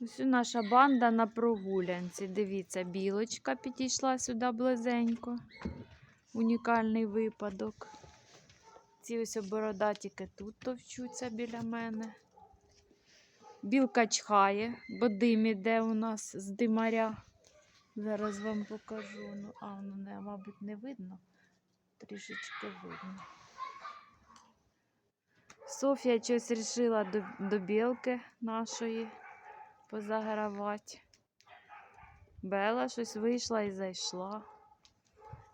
Ось наша банда на прогулянці. Дивіться, білочка підійшла сюди близенько. Унікальний випадок. Ці ось бородатіки тут товчуться біля мене. Білка чхає, бо дим іде у нас з димаря. Зараз вам покажу. Ну, а воно, не, мабуть, не видно. Трішечки видно. Софія щось вирішила до, до білки нашої позагравати. Бела щось вийшла і зайшла.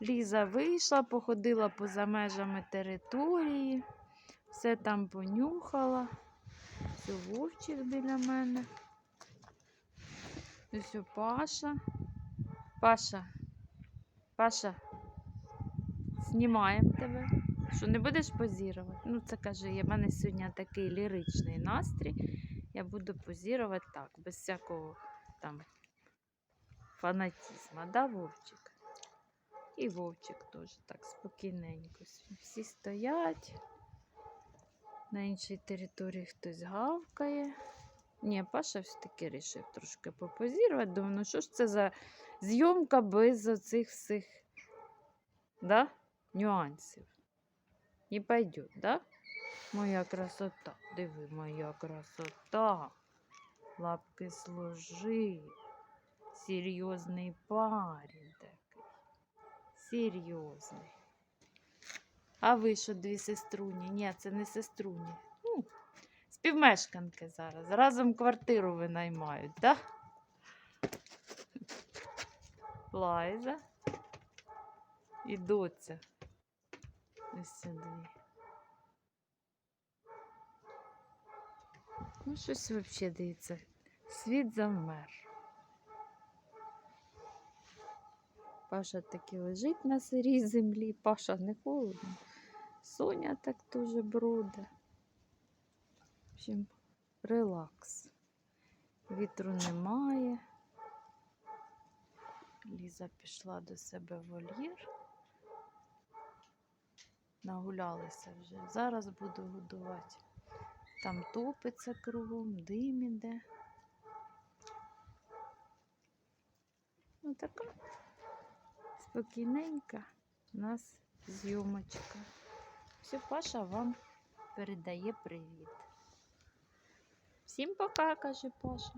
Ліза вийшла, походила поза межами території, все там понюхала. Все вовчик біля мене. Ось Паша. Паша. Паша. Знімаємо тебе. Що не будеш позірувати? Ну, це каже, в мене сьогодні такий ліричний настрій. Я буду позірувати так, без всякого там фанатізму, да, Вовчик? І Вовчик теж так спокійненько. Всі стоять. На іншій території хтось гавкає. Ні, Паша все-таки вирішив трошки попозірувати. Думаю, ну що ж це за зйомка без оцих всіх да? нюансів. Не пойдет, да? Моя красота. Диви, моя красота. Лапки сложи. Серйозний парень такий. Серйозний. А ви що дві сеструні? Ні, це не сеструні. Ну, співмешканки зараз. Разом квартиру винаймають, так? Лайза. І доця. Ось сюди. Ну, щось взагалі дивіться. Світ завмер. Паша таки лежить на сирій землі. Паша не холодно. Соня так дуже броде. В общем, релакс. Вітру немає. Ліза пішла до себе в вольєр. Нагулялися вже. Зараз буду годувати. Там топиться кругом, дим іде. Ну така спокійненька у нас зйомочка. Все, Паша вам передає привіт. Всім пока, каже Паша.